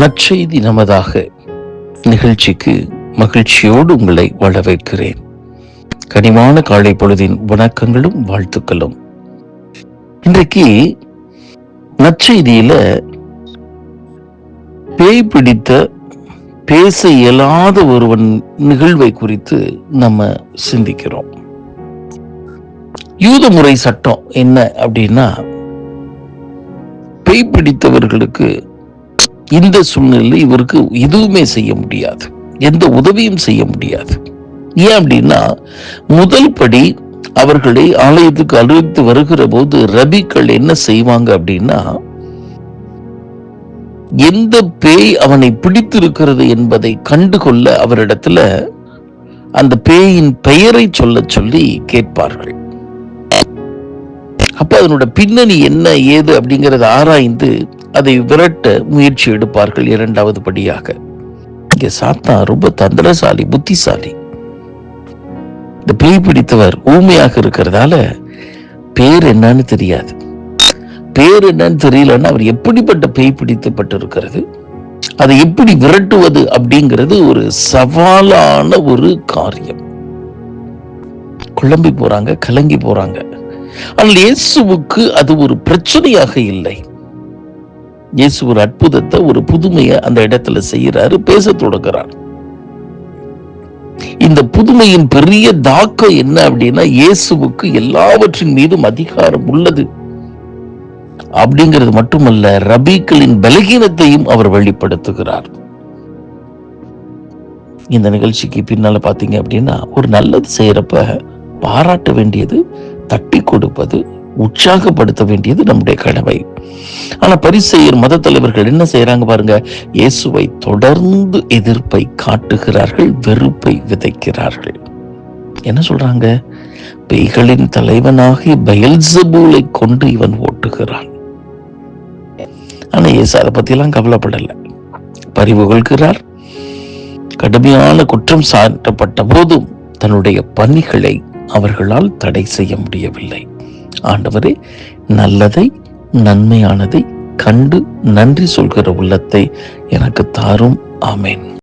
நற்செய்தி நமதாக நிகழ்ச்சிக்கு மகிழ்ச்சியோடு உங்களை வரவேற்கிறேன் கனிவான காலை பொழுதின் வணக்கங்களும் வாழ்த்துக்களும். இன்றைக்கு நற்செய்தியில பேய் பிடித்த பேச இயலாத ஒருவன் நிகழ்வை குறித்து நம்ம சிந்திக்கிறோம். யூத முறை சட்டம் என்ன அப்படின்னா பேய் பிடித்தவர்களுக்கு இந்த சூழ்நிலையில் இவருக்கு எதுவுமே செய்ய முடியாது. எந்த உதவியும் செய்ய முடியாது. ஏன் அப்படின்னா முதல் படி அவர்களை ஆலயத்துக்கு அழைத்து வருகிற போது ரபிக்கள் என்ன செய்வாங்க அப்படின்னா எந்த பேய் அவனை பிடித்திருக்கிறது என்பதை கண்டுகொள்ள அவரிடத்துல அந்த பேயின் பெயரை சொல்ல சொல்லி கேட்பார்கள். அப்ப அதனோட பின்னணி என்ன ஏது அப்படிங்கறத ஆராய்ந்து அதை விரட்ட முயற்சி எடுப்பார்கள் இரண்டாவது படியாக. இங்க சாத்தான் ரொம்ப தந்திரசாலி புத்திசாலி. இந்த பேய் பிடித்தவர் ஊமையாக இருக்கிறதால பேர் என்னன்னு தெரியாது. பேர் என்னன்னு தெரியலன்னா அவர் எப்படிப்பட்ட பேய் பிடித்தப்பட்டு இருக்கிறது அதை எப்படி விரட்டுவது அப்படிங்கிறது ஒரு சவாலான ஒரு காரியம். குழம்பி போறாங்க கலங்கி போறாங்க. ஆனால் இயேசுவுக்கு அது ஒரு பிரச்சனையாக இல்லை. இயேசு ஒரு அற்புதத்தை ஒரு புதுமையை அந்த இடத்துல செய்யறாரு பேச தொடங்குறார். இந்த புதுமையின் பெரிய தாக்கம் என்ன அப்படின்னா இயேசுவுக்கு எல்லாவற்றின் மீதும் அதிகாரம் உள்ளது. அப்படிங்கிறது மட்டுமல்ல ரபீக்களின் பலகீனத்தையும் அவர் வெளிப்படுத்துகிறார். இந்த நிகழ்ச்சிக்கு பின்னால பாத்தீங்க அப்படின்னா ஒரு நல்லது செய்யறப்ப பாராட்ட வேண்டியது தட்டி கொடுப்பது உற்சாகப்படுத்த வேண்டியது நம்முடைய கடமை. ஆனா பரிசெயர் மத தலைவர்கள் என்ன செய்யறாங்க பாருங்க? இயேசுவை தொடர்ந்து எதிர்ப்பை காட்டுகிறார்கள் வெறுப்பை விதைக்கிறார்கள். என்ன சொல்றாங்க? பேய்களின் தலைவனாகி பயல்சபூலை கொண்டு இவன் ஓட்டுகிறான். ஆனா இயேசு அதை பத்தி எல்லாம் கவலைப்படல. பரிவு கொள்கிறார். கடுமையான குற்றம் சாட்டப்பட்ட போதும் தன்னுடைய பணிகளை அவர்களால் தடை செய்ய முடியவில்லை. ஆண்டவரே நல்லதை நன்மையானதை கண்டு நன்றி சொல்கிற உள்ளத்தை எனக்கு தாரும். ஆமேன்.